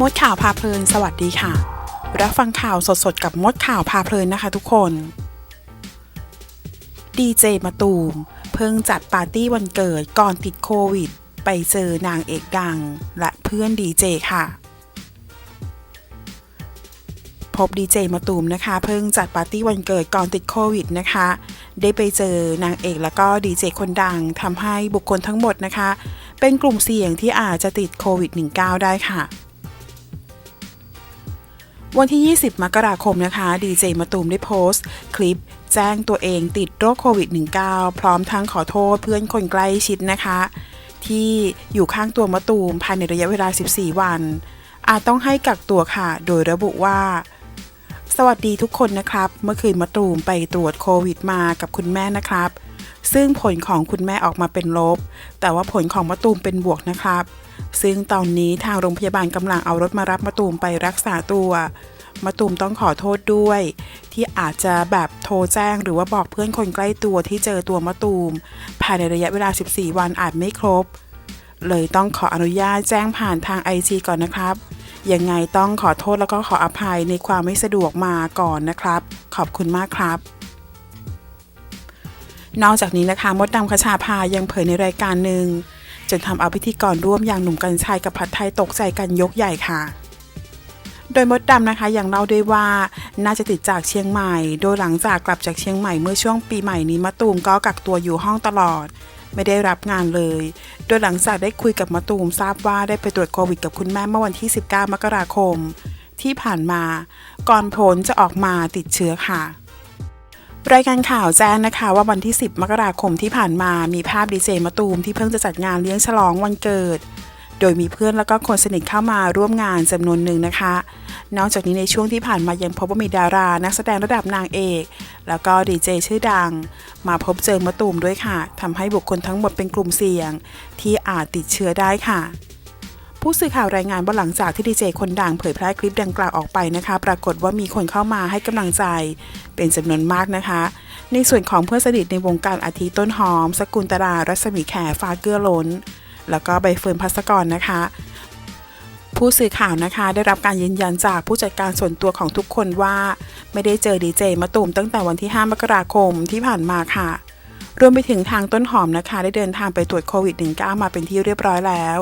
มดข่าวพาเพลิน สวัสดีค่ะ รับฟังข่าวสดๆ กับมดข่าวพาเพลินนะคะทุกคน ดีเจมาตูม เพิ่งจัดปาร์ตี้วันเกิดก่อนติดโควิด ไปเจอนางเอกดัง และเพื่อนดีเจค่ะ พบดีเจมาตูมนะคะ เพิ่งจัดปาร์ตี้วันเกิดก่อนติดโควิดนะคะ ได้ไปเจอนางเอกแล้วก็ดีเจคนดังทำให้บุคคลทั้งหมดนะคะ เป็นกลุ่มเสี่ยงที่อาจจะติดโควิด -19 ได้ค่ะ วันที่ 20 มกราคมนะคะ ดีเจมาตูมได้โพสต์ คลิปแจ้งตัวเองติดโรคโควิด -19 พร้อมทั้งขอโทษเพื่อนคนใกล้ชิดนะคะ ที่อยู่ข้างตัวมะตูมภายในระยะเวลา 14 วัน อาจต้องให้กักตัวค่ะ โดยระบุว่า สวัสดีทุกคนนะครับ เมื่อคืนมะตูมไปตรวจโควิดมากับคุณแม่นะครับ ซึ่งผลของคุณแม่ออกมาเป็นลบ แต่ว่าผลของมะตูมเป็นบวกนะครับ ซึ่งตอนนี้ทางโรงพยาบาลกำลังเอารถมารับมะตูมไปรักษาตัวมะตูมต้องขอโทษด้วย ที่อาจจะแบบโทรแจ้งหรือว่าบอกเพื่อนคนใกล้ตัวที่เจอตัวมะตูม ภายในระยะเวลา 14 วันอาจไม่ครบ เลยต้องขออนุญาตแจ้งผ่านทาง IG ก่อนนะครับ ยังไงต้องขอโทษแล้วก็ขออภัยในความไม่สะดวกมาก่อนนะครับ ขอบคุณมากครับ นอกจากนี้นะคะมดดำคชาพายังเผยในรายการหนึ่งจนทำเอาพิธีกรร่วมอย่างหนุ่มกัญชัยกับผัดไทยตกใจกันยกใหญ่ค่ะ โดยมดดำนะคะยังเล่าด้วยว่าน่าจะติดจากเชียงใหม่ โดยหลังจากกลับจากเชียงใหม่เมื่อช่วงปีใหม่นี้มะตูมก็กักตัวอยู่ห้องตลอด ไม่ได้รับงานเลย โดยหลังจากได้คุยกับมะตูมทราบว่าได้ไปตรวจโควิดกับคุณแม่เมื่อวันที่ 19 มกราคม ที่ผ่านมาก่อนผลจะออกมาติดเชื้อค่ะ รายการข่าวแจ้งนะคะว่าวันที่ 10 มกราคมที่ผ่านมามีภาพดีเจมะตูมที่เพิ่งจะจัดงานเลี้ยงฉลองวันเกิด โดยมีเพื่อนแล้วก็คนสนิทเข้ามาร่วมงานจำนวนหนึ่งนะคะ นอกจากนี้ในช่วงที่ผ่านมายังพบว่ามีดารา นักแสดงระดับนางเอก แล้วก็ดีเจชื่อดัง มาพบเจอมะตูมด้วยค่ะทำให้บุคคลทั้งหมดเป็นกลุ่มเสี่ยง ที่อาจติดเชื้อได้ค่ะ ผู้สื่อข่าวรายงานว่าหลังจากที่ดีเจคนดังเผยแพร่คลิปดังกล่าวออกไปนะคะ ปรากฏว่ามีคนเข้ามาให้กำลังใจ เป็นจำนวนมากนะคะ ในส่วนของเพื่อนสนิทในวงการอาทิต้นหอม สกุลตรารัศมีแขฟ้าเกื้อล้น แล้วก็ใบเฟิร์นพัสกรนะคะผู้สื่อข่าวนะคะได้รับการยืนยันจากผู้จัดการส่วนตัวของทุกคนว่า ไม่ได้เจอดีเจมะตูมตั้งแต่วันที่ 5 มกราคมที่ผ่านมาค่ะ รวมไปถึงทางต้นหอมนะคะ ได้เดินทางไปตรวจโควิด -19 มาเป็นที่เรียบร้อยแล้ว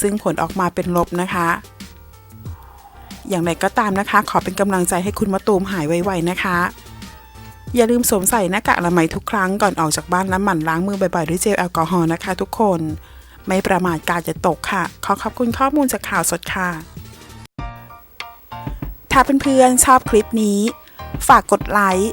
ซึ่งผลออกมาเป็นลบนะคะ อย่างไรก็ตามนะคะ ขอเป็นกำลังใจให้คุณมะตูมหายไวๆนะคะ อย่าลืมสวมใส่หน้ากากอนามัยทุกครั้งก่อนออกจากบ้านและหมั่นล้างมือบ่อยๆด้วยเจลแอลกอฮอล์นะคะทุกคน ไม่ประมาทกาศจะตกค่ะ ขอขอบคุณข้อมูลจากข่าวสดค่ะถ้าเพื่อนๆชอบคลิปนี้ ฝากกดไลค์